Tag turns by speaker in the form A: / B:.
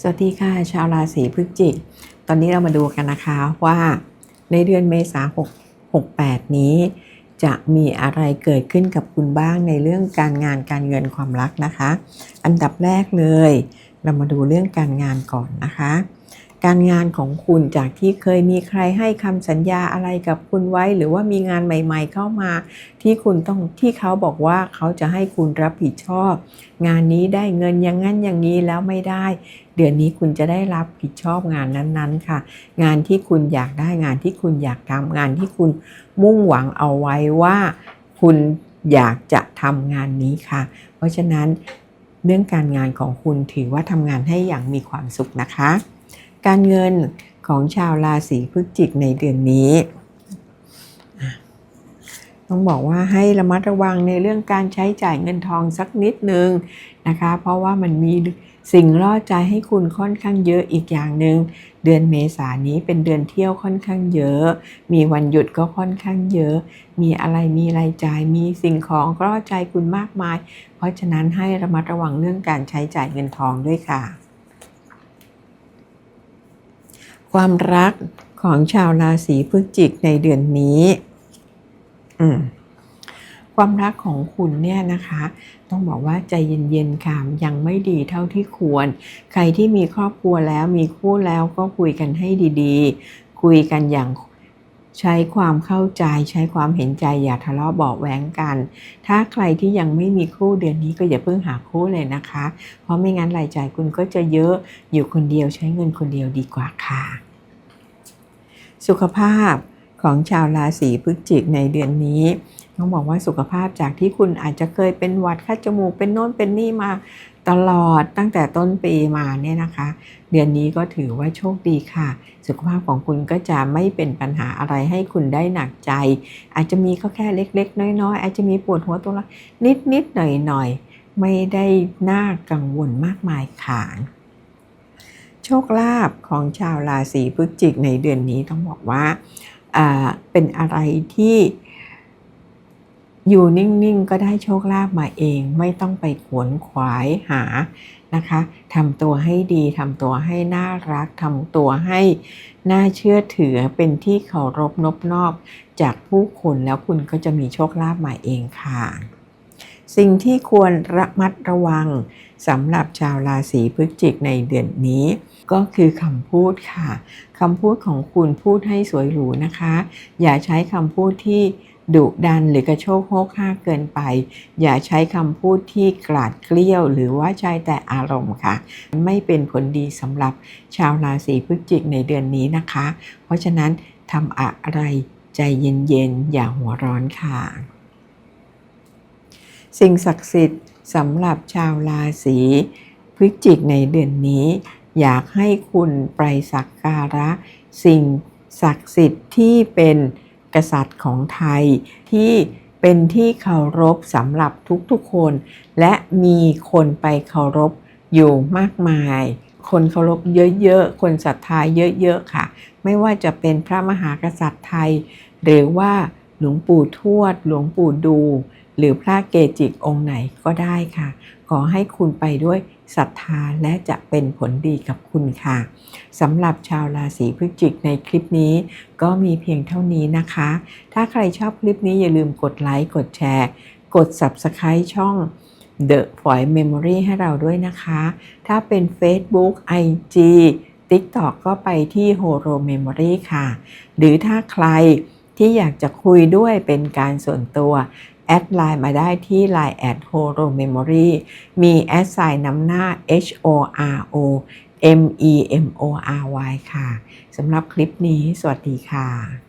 A: สวัสดีค่ะ ชาวราศีพฤศจิก ตอนนี้เรามาดูกันนะคะว่าในเดือนเมษา6 68นี้ จะมีอะไรเกิดขึ้นกับคุณบ้างในเรื่องการงานการเงินความรักนะคะ อันดับแรกเลย เรามาดูเรื่องการงานก่อนนะคะ การงานของคุณจากที่เคยมีใครให้คำสัญญาอะไรกับคุณไว้ หรือว่ามีงานใหม่ ๆ เข้ามา ที่คุณต้องที่เขาบอกว่าเขาจะให้คุณรับผิดชอบ งานนี้ได้เงินอย่างนั้นอย่างนี้แล้วไม่ได้ เดือนนี้คุณจะได้รับผิดชอบงานนั้นๆ ค่ะ งานที่คุณอยากได้งานที่คุณอยากทำงานที่คุณมุ่งหวังเอาไว้ว่าคุณอยากจะทำงานนี้ค่ะ เพราะฉะนั้นเรื่องการงานของคุณถือว่าทำงานให้อย่างมีความสุขนะคะ การเงินของชาวราศีพฤศจิกในเดือนนี้ ต้องบอกว่าให้ระมัดระวังในเรื่องการใช้จ่ายเงินทองสักนิดนึงนะคะ เพราะว่ามันมีสิ่งล่อใจให้คุณค่อนข้างเยอะอีกอย่างหนึ่งเดือนเมษายนนี้เป็นเดือนเที่ยวค่อนข้างเยอะ มีวันหยุดก็ค่อนข้างเยอะ มีอะไรมีรายจ่ายมีสิ่งของล่อใจคุณมากมาย เพราะฉะนั้นให้ระมัดระวังเรื่องการใช้จ่ายเงินทองด้วยค่ะ ความรักของชาวราศีพฤศจิกในเดือนนี้ความรักของคุณเนี่ยนะคะ ต้องบอกว่าใจเย็นๆค่ะยังไม่ดีเท่าที่ควร ใครที่มีครอบครัวแล้วมีคู่แล้วก็คุยกันให้ดีๆ คุยกันอย่าง ใช้ความเข้าใจใช้ความเห็นใจอย่าทะเลาะเบาะแว้งกัน ถ้าใครที่ยังไม่มีคู่เดือนนี้ก็อย่าเพิ่งหาคู่เลยนะคะ เพราะไม่งั้นรายจ่ายคุณก็จะเยอะอยู่คนเดียวใช้เงินคนเดียวดีกว่าค่ะ สุขภาพ ของชาวราศีพฤศจิกในเดือนนี้ ต้องบอกว่าสุขภาพจากที่คุณอาจจะเคยเป็นหวัดคัดจมูกเป็นโน่นเป็นนี่มาตลอดตั้งแต่ต้นปีมาเนี่ยนะคะ เดือนนี้ก็ถือว่าโชคดีค่ะ สุขภาพของคุณก็จะไม่เป็นปัญหาอะไรให้คุณได้หนักใจ อาจจะมีก็แค่เล็ก ๆ น้อยๆอาจจะมีปวดหัวตัวละนิดๆหน่อยๆไม่ได้น่ากังวลมากมายค่ะโชคลาภของชาวราศีพฤศจิกในเดือนนี้ต้องบอกว่าอ่า เป็นอะไรที่อยู่นิ่ง ๆ ก็ได้โชคลาภมาเอง ไม่ต้องไปขวนขวายหานะคะทำตัวให้ดีทำตัวให้น่ารักทำตัวให้น่าเชื่อถือเป็นที่เคารพนบนอบจากผู้คนแล้วคุณก็จะมีโชคลาภมาเองค่ะ สิ่งที่ควรระมัดระวัง สำหรับชาวราศีพฤศจิกในเดือนนี้ ก็คือคำพูดค่ะคำพูดของคุณพูดให้สวยหรูนะคะ อย่าใช้คำพูดที่ดุดันหรือกระโชกโฮกห้าเกินไป อย่าใช้คำพูดที่กลาดเกลี้ยว หรือว่าใช้แต่อารมณ์ค่ะ ไม่เป็นผลดีสำหรับชาวราศีพฤศจิกในเดือนนี้นะคะ เพราะฉะนั้นทำอะไรใจเย็นๆ อย่าหัวร้อนค่ะ สิ่งศักดิ์สิทธิ์สำหรับชาวราศีพฤศจิกในเดือนนี้ อยากให้คุณไปสักการะ สิ่งศักดิ์สิทธิ์ที่เป็นกษัตริย์ของไทยที่เป็นที่เคารพสำหรับทุกๆคน และมีคนไปเคารพอยู่มากมาย คนเคารพเยอะๆ คนศรัทธาเยอะๆ ค่ะ ไม่ว่าจะเป็นพระมหากษัตริย์ไทย หรือว่า หลวงปู่ทวด หลวงปู่ดู หรือพระเกจิองค์ไหนก็ได้ค่ะ ขอให้คุณไปด้วยศรัทธาและจะเป็นผลดีกับคุณค่ะสำหรับชาวราศีพฤศจิกในคลิปนี้ ก็มีเพียงเท่านี้นะคะ ถ้าใครชอบคลิปนี้อย่าลืมกดไลค์กดแชร์ กด Subscribe ช่อง The f o y Memory ให้เราด้วยนะคะ ถ้าเป็น Facebook IG TikTok ก็ไปที่ Horo Memory ค่ะ หรือถ้าใคร ที่อยากจะคุยด้วยเป็นการส่วนตัว แอดไลน์มาได้ที่ Line แอด Horo Memory มีแอดไซน์นำหน้า H O R O M E M O R Y ค่ะ สำหรับคลิปนี้ สวัสดีค่ะ